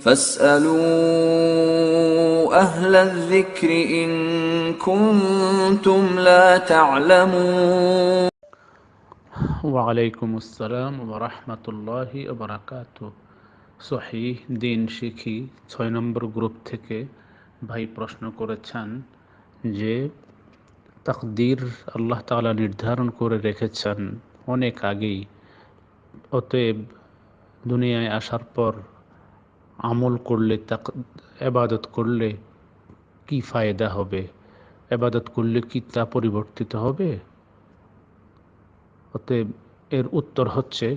فاسألوا أهل الذكر إن كنتم لا تعلمون ওয়ালাইকুম আসসালাম ওরহমতুল্লাহি বারাকাত সহি দিন শিখি ছয় নম্বর গ্রুপ থেকে ভাই প্রশ্ন করেছেন যে তাকদির আল্লাহ তাআলা নির্ধারণ করে রেখেছেন অনেক আগেই অতএব দুনিয়ায় আসার পর আমল করলে তাক, এবাদত করলে কি ফায়দা হবে? এবাদত করলে কি তা পরিবর্তিত হবে? অতএব এর উত্তর হচ্ছে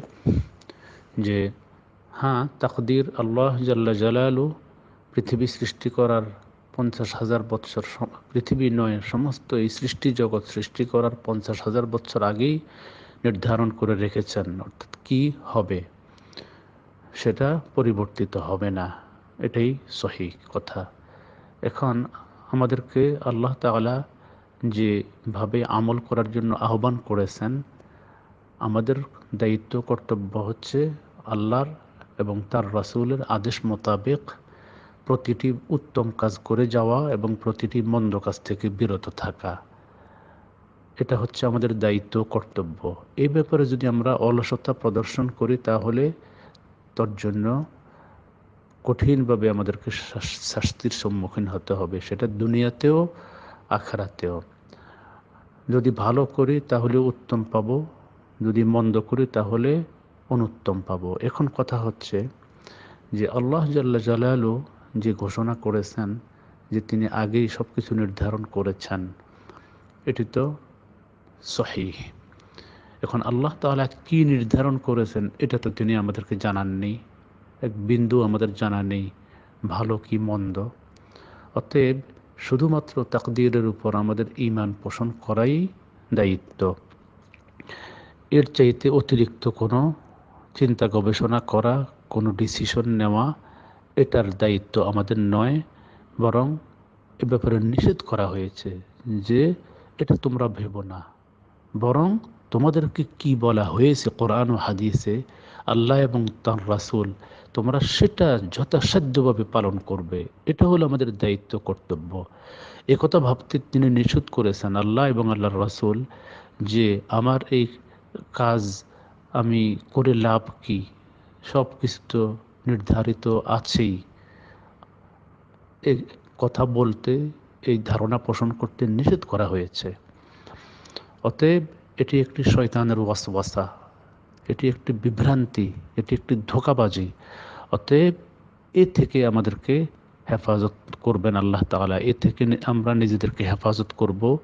যে হ্যাঁ তাকদির আল্লাহ জাল্লা জালালু পৃথিবী সৃষ্টি করার পঞ্চাশ হাজার বৎসর পৃথিবী নয়, সমস্ত এই সৃষ্টি জগৎ সৃষ্টি করার পঞ্চাশ হাজার বৎসর আগেই নির্ধারণ করে রেখেছেন। অর্থাৎ কি হবে? সেটা পরিবর্তিত হবে না। এটাই সহি কথা। এখন আমাদেরকে আল্লাহ তাআলা যেভাবে আমল করার জন্য আহ্বান করেছেন, আমাদের দায়িত্ব, কর্তব্য হচ্ছে আল্লাহর এবং তার রাসুলের আদেশ মোতাবেক প্রতিটি উত্তম কাজ করে যাওয়া এবং প্রতিটি মন্দ কাজ থেকে বিরত থাকা। এটা হচ্ছে আমাদের দায়িত্ব, কর্তব্য। এই ব্যাপারে যদি আমরা অলসতা প্রদর্শন করি তাহলে তার জন্য কঠিনভাবে আমাদেরকে শাস্তির সম্মুখীন হতে হবে। সেটা দুনিয়াতেও আখড়াতেও যদি ভালো করি, তাহলে উত্তম পাব। যদি মন্দ করি, তাহলে অনুত্তম পাব। এখন কথা হচ্ছে যে, আল্লাহ জাল্লা জালালু যে ঘোষণা করেছেন যে, তিনি আগেই সব কিছু নির্ধারণ করেছেন, এটি তো সহি এখন আল্লাহ তাআলা কি নির্ধারণ করেছেন, এটা তো তিনি আমাদেরকে জানাননি এক বিন্দু আমাদের জানা নেই, ভালো কি মন্দ। অতএব শুধুমাত্র তাকদিরের উপর আমাদের ইমান পোষণ করাই দায়িত্ব। এর চাইতে অতিরিক্ত কোনো চিন্তা গবেষণা করা, কোনো ডিসিশন নেওয়া, এটার দায়িত্ব আমাদের নয়, বরং এ ব্যাপারে নিষেধ করা হয়েছে যে এটা তোমরা ভেবো না। বরং তোমাদেরকে কি বলা হয়েছে কোরআন ও হাদিসে? আল্লাহ এবং তার রাসুল তোমরা সেটা যথাসাধ্যভাবে পালন করবে। এটা হলো আমাদের দায়িত্ব, কর্তব্য। একথা ভাবতে তিনি নিষেধ করেছেন আল্লাহ এবং আল্লাহর রাসুল যে আমার এই কাজ আমি করে লাভ কি? সব কিছু তো নির্ধারিত আছেই। এই কথা বলতে, এই ধারণা পোষণ করতে নিষেধ করা হয়েছে। অতএব এটি একটি শয়তানের ওয়াসওয়াসা, এটি একটি বিভ্রান্তি, এটি একটি ধোকাবাজি। অতএব এ থেকে আমাদেরকে হেফাজত করবেন আল্লাহ তাআলা। এ থেকে আমরা নিজেদেরকে হেফাজত করব,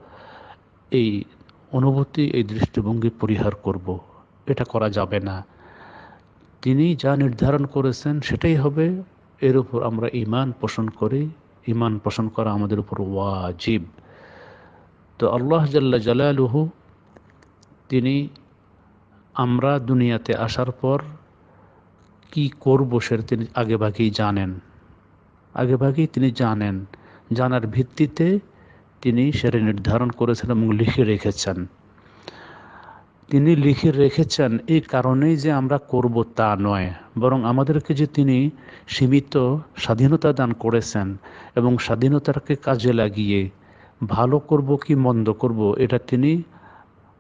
এই অনুভূতি, এই দৃষ্টিভঙ্গি পরিহার করব। এটা করা যাবে না। তিনি যা নির্ধারণ করেছেন সেটাই হবে। এর উপর আমরা ইমান পোষণ করি। ইমান পোষণ করা আমাদের উপর ওয়াজিব। তো আল্লাহ জাল্লা জালালুহু তিনি আমরা দুনিয়াতে আসার পর কি করব সেটা তিনি আগেভাগেই জানেন। আগেভাগেই তিনি জানেন। জানার ভিত্তিতে তিনি সেটা নির্ধারণ করেছেন এবং লিখে রেখেছেন। তিনি লিখে রেখেছেন এই কারণেই যে আমরা করব তা নয়, বরং আমাদেরকে যে তিনি সীমিত স্বাধীনতা দান করেছেন এবং স্বাধীনতাকে কাজে লাগিয়ে ভালো করব কি মন্দ করব, এটা তিনি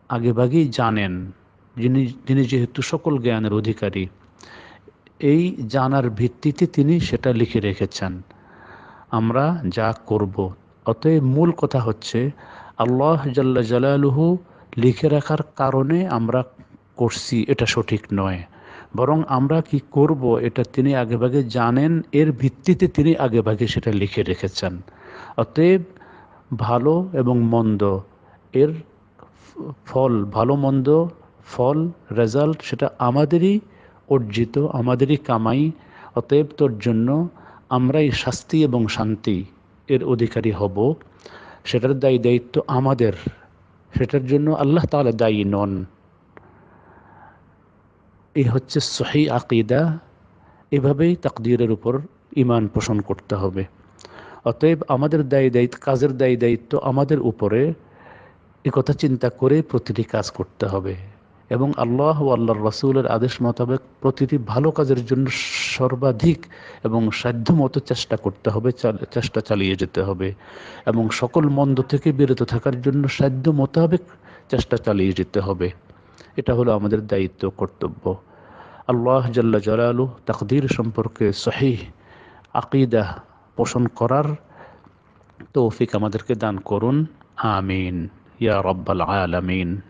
আগেভাগেই জানেন, যিনি যিনি যেহেতু সকল জ্ঞানের অধিকারী, এই জানার ভিত্তিতে তিনি সেটা লিখে রেখেছেন। আমরা যা করব, অতএব মূল কথা হচ্ছে, আল্লাহ জাল্লা জালালুহু লিখে রাখার কারণে আমরা করছি এটা সঠিক নয়। বরং আমরা কি করব এটা তিনি আগেভাগে জানেন, এর ভিত্তিতে তিনি আগেভাগে সেটা লিখে রেখেছেন। অতএব ভালো এবং মন্দ, এর ফল, ভালো মন্দ, ফল রেজাল্ট সেটা আমাদেরই অর্জিত, আমাদেরই কামাই। অতএব তোর জন্য আমরাই শাস্তি এবং শান্তি এর অধিকারী হব। সেটার দায়ী দায়িত্ব আমাদের। সেটার জন্য আল্লাহ তাহলে দায়ী নন। এই হচ্ছে সহি আকিদা। এভাবেই তাকদিরের উপর ইমান পোষণ করতে হবে। অতএব আমাদের দায়ী দায়িত্ব, কাজের দায়ী দায়িত্ব আমাদের উপরে। কথা চিন্তা করে প্রতিটি কাজ করতে হবে। এবং আল্লাহ আল্লাহর রসুলের আদেশ মোতাবেক প্রতিটি ভালো কাজের জন্য সর্বাধিক এবং সাধ্যমতো চেষ্টা করতে হবে চেষ্টা চালিয়ে যেতে হবে। এবং সকল মন্দ থেকে বিরত থাকার জন্য সাধ্য মোতাবেক চেষ্টা চালিয়ে যেতে হবে। এটা হলো আমাদের দায়িত্ব, কর্তব্য। আল্লাহ জাল্লা জালালু তাকদির সম্পর্কে সহিহ আকিদা পোষণ করার তৌফিক আমাদেরকে দান করুন। আমিন। يا رب العالمين.